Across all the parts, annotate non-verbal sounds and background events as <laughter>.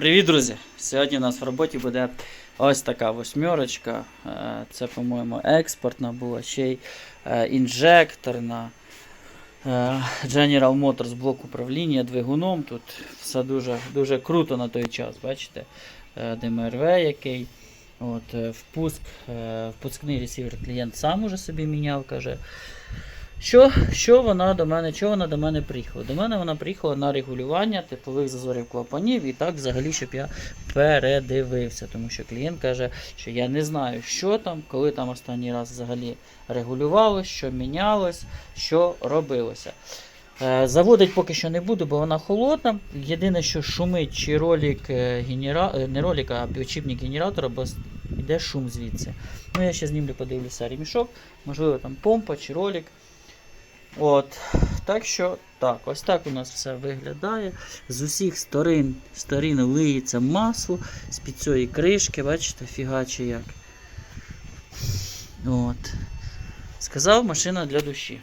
Привіт, друзі! Сьогодні у нас в роботі буде ось така восьмерочка. Е, Це, по-моєму, експортна була, ще й е, інжекторна. Е, General Motors блок управління двигуном. Тут все дуже, дуже круто на той час, бачите? ДМРВ який. От, впуск, впускний ресівер клієнт сам уже собі міняв, каже. Що, що вона до мене, чого вона до мене приїхала? До мене вона приїхала на регулювання теплових зазорів клапанів і так взагалі, щоб я передивився. Тому що клієнт каже, що я не знаю, що там, коли там останній раз взагалі регулювалось, що мінялось, що робилося. Е, Заводить поки що не буду, бо вона холодна. Єдине, що шумить чи ролик е, генера... е, не ролик, а підшипник генератора, бо йде шум звідси. Ну, я ще знімлю, подивлюся ремішок, можливо, там помпа чи ролик. От. Так що, так, ось так у нас все виглядає. З усіх сторін, сторін лиється масло з-під цієї кришки, бачите, фігаче як. От. Сказав, машина для душі.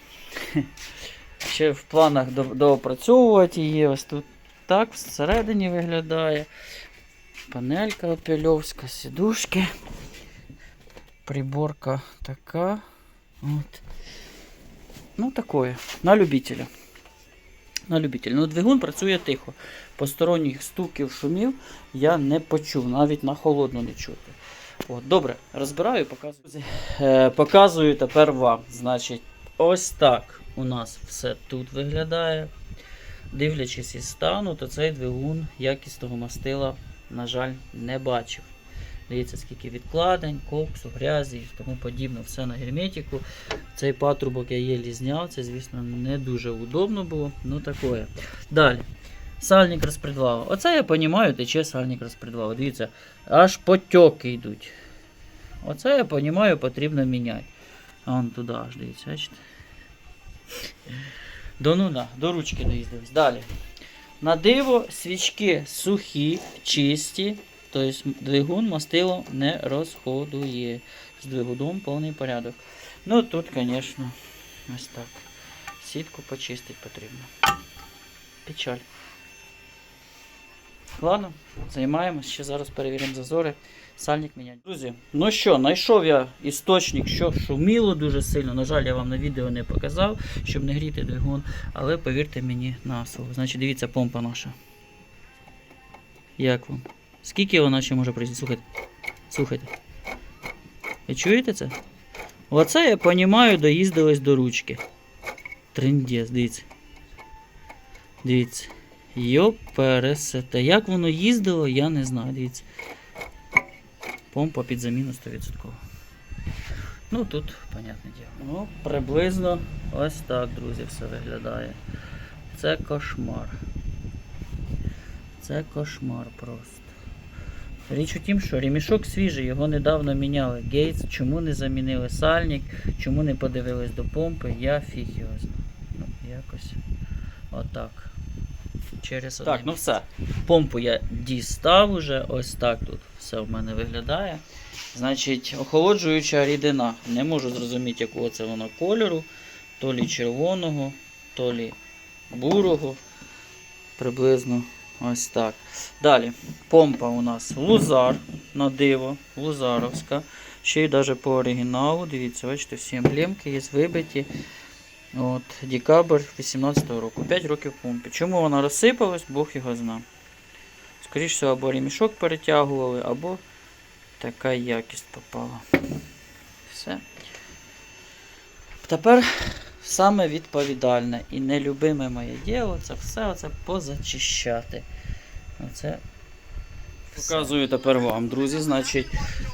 <laughs> Ще в планах до- доопрацьовувати її. Ось тут так всередині виглядає. Панелька опельовська, сідушки. Приборка така. От. Ну, такое. На любителя. На любителя. Ну, двигун працює тихо. Посторонніх стуків, шумів я не почув, навіть на холодну не чути. От, добре, розбираю показую. Е, показую тепер вам. Значить, ось так у нас все тут виглядає. Дивлячись із стану, то цей двигун якісного мастила, на жаль, не бачив. Дивіться, скільки відкладень, коксу, грязі і тому подібне, все на герметику. Цей патрубок я єлі зняв, це, звісно, не дуже удобно було, ну такое. Далі. Сальник розпредвала. Оце я розумію, тече сальник розпредвала. Дивіться, аж потьоки йдуть. Оце я розумію, потрібно міняти. А вон туди аж дивіться, бачите? До ну до ручки доїздились. Далі. На диво свічки сухі, чисті, тобто двигун мастило не розходує. З двигуном повний порядок. Ну тут, звісно, ось так. Сітку почистити потрібно. Печаль. Ладно, займаємось, ще зараз перевіримо зазори. Сальник міняти. Друзі, ну що, знайшов я істочник, що шуміло дуже сильно. На жаль, я вам на відео не показав, щоб не гріти двигун, але повірте мені на слово. Значить, дивіться, помпа наша. Як вам? Скільки вона ще може пройти? Слухайте. Слухайте. Ви чуєте це? Оце я понімаю, доїздилось до ручки. Трендець, дивіться. Дивіться. Йопересете. Як воно їздило, я не знаю. Дивіться. Помпа під заміну 100%. Ну тут, понятне діло. Ну, приблизно ось так, друзі, все виглядає. Це кошмар. Це кошмар просто. Річ у тім, що ремішок свіжий, його недавно міняли. Гейтс, чому не замінили сальник, чому не подивились до помпи, я фіг його знаю. Ну, якось отак. Через так, ну все. Помпу я дістав уже, ось так тут все в мене виглядає. Значить, охолоджуюча рідина. Не можу зрозуміти, якого це воно кольору. То лі червоного, то лі бурого. Приблизно ось так. Далі, помпа у нас Лузар на диво, Лузаровська. Ще й навіть по оригіналу. Дивіться, бачите, всі емблемки є вибиті. От, Декабрь 18-го року. 5 років помпі. Чому вона розсипалась, Бог його зна. Скоріше всього, або ремішок перетягували, або така якість попала. Все. Тепер саме відповідальне і нелюбиме моє діло це все оце позачищати. Оце Показую тепер вам, друзі. Значить,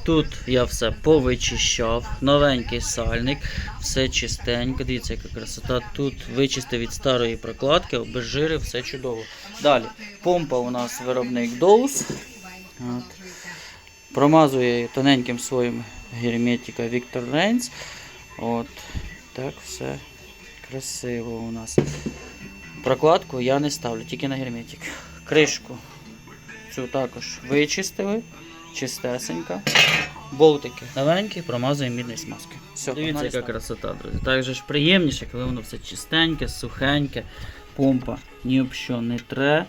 тут я все повичищав. Новенький сальник, все чистенько. Дивіться, яка красота. Тут вичистив від старої прокладки, обезжирив, все чудово. Далі, помпа у нас виробник Dose. От. Промазує тоненьким своїм герметика Victor Reigns. От. Так, все красиво у нас. Прокладку я не ставлю, тільки на герметик. Кришку цю також вичистили, чистесенька. Болтики новенькі, промазуємо мідної смазки. Все, Дивіться, яка красота, друзі. Так же ж приємніше, коли воно все чистеньке, сухеньке, помпа ні об що не тре,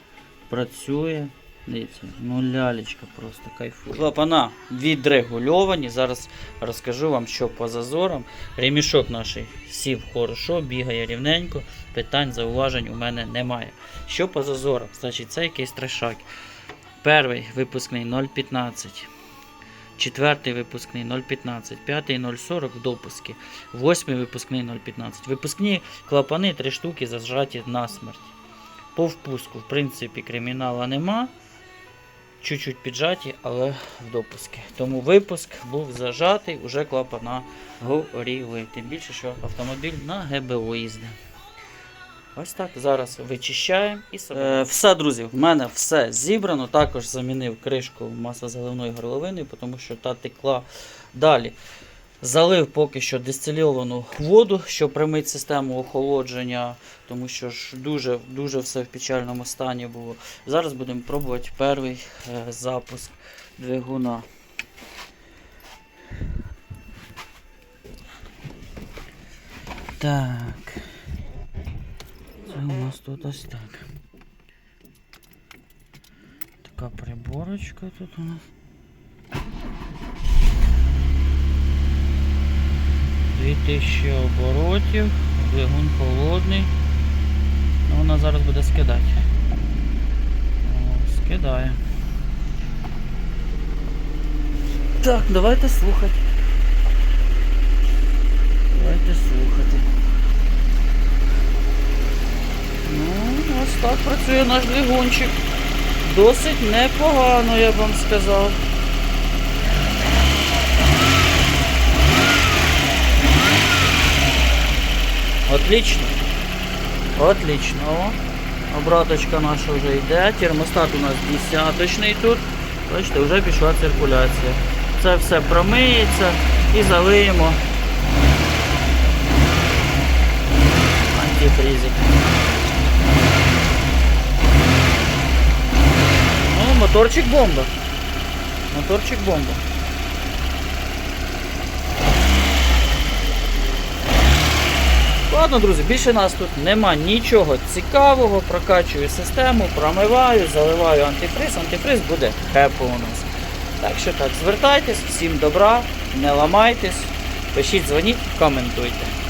працює. Дивіться, ну лялечка просто кайфує. Клапана відрегульовані. Зараз розкажу вам, що по зазорам. Ремішок наш сів хорошо, бігає рівненько. Питань, зауважень у мене немає. Що по зазорам? Значить, це якийсь трешак. Перший випускний 0,15. Четвертий випускний 0,15, п'ятий 0,40 допуски, восьмий випускний 0,15. Випускні клапани три штуки зажаті на смерть. По впуску, в принципі, кримінала нема. Чуть-чуть піджаті, але в допуски. Тому випуск був зажатий, уже клапана горіли. Тим більше, що автомобіль на ГБО їздить. Ось так зараз вичищаємо і. Е, все, друзі, в мене все зібрано. Також замінив кришку масозаливної горловини, тому що та текла далі. Залив поки що дистильовану воду, щоб примити систему охолодження, тому що ж дуже, дуже все в печальному стані було. Зараз будемо пробувати перший е, запуск двигуна. Так. Це у нас тут ось так. Така приборочка тут у нас. Дві тисячі оборотів, двигун холодний. Ну, вона зараз буде скидати. Скидає. Так, давайте слухати. Давайте слухати. Ну, ось так працює наш двигунчик. Досить непогано, я б вам сказав. Отлично. Отлично. Обраточка наша вже йде. Термостат у нас десяточний тут. Бачите, вже пішла циркуляція. Це все промиється і залиємо антифризик. Ну, моторчик бомба. Моторчик бомба. Ладно, друзі, більше нас тут нема нічого цікавого. Прокачую систему, промиваю, заливаю антифриз. Антифриз буде хепо у нас. Так що так, звертайтесь, всім добра, не ламайтесь, пишіть, дзвоніть, коментуйте.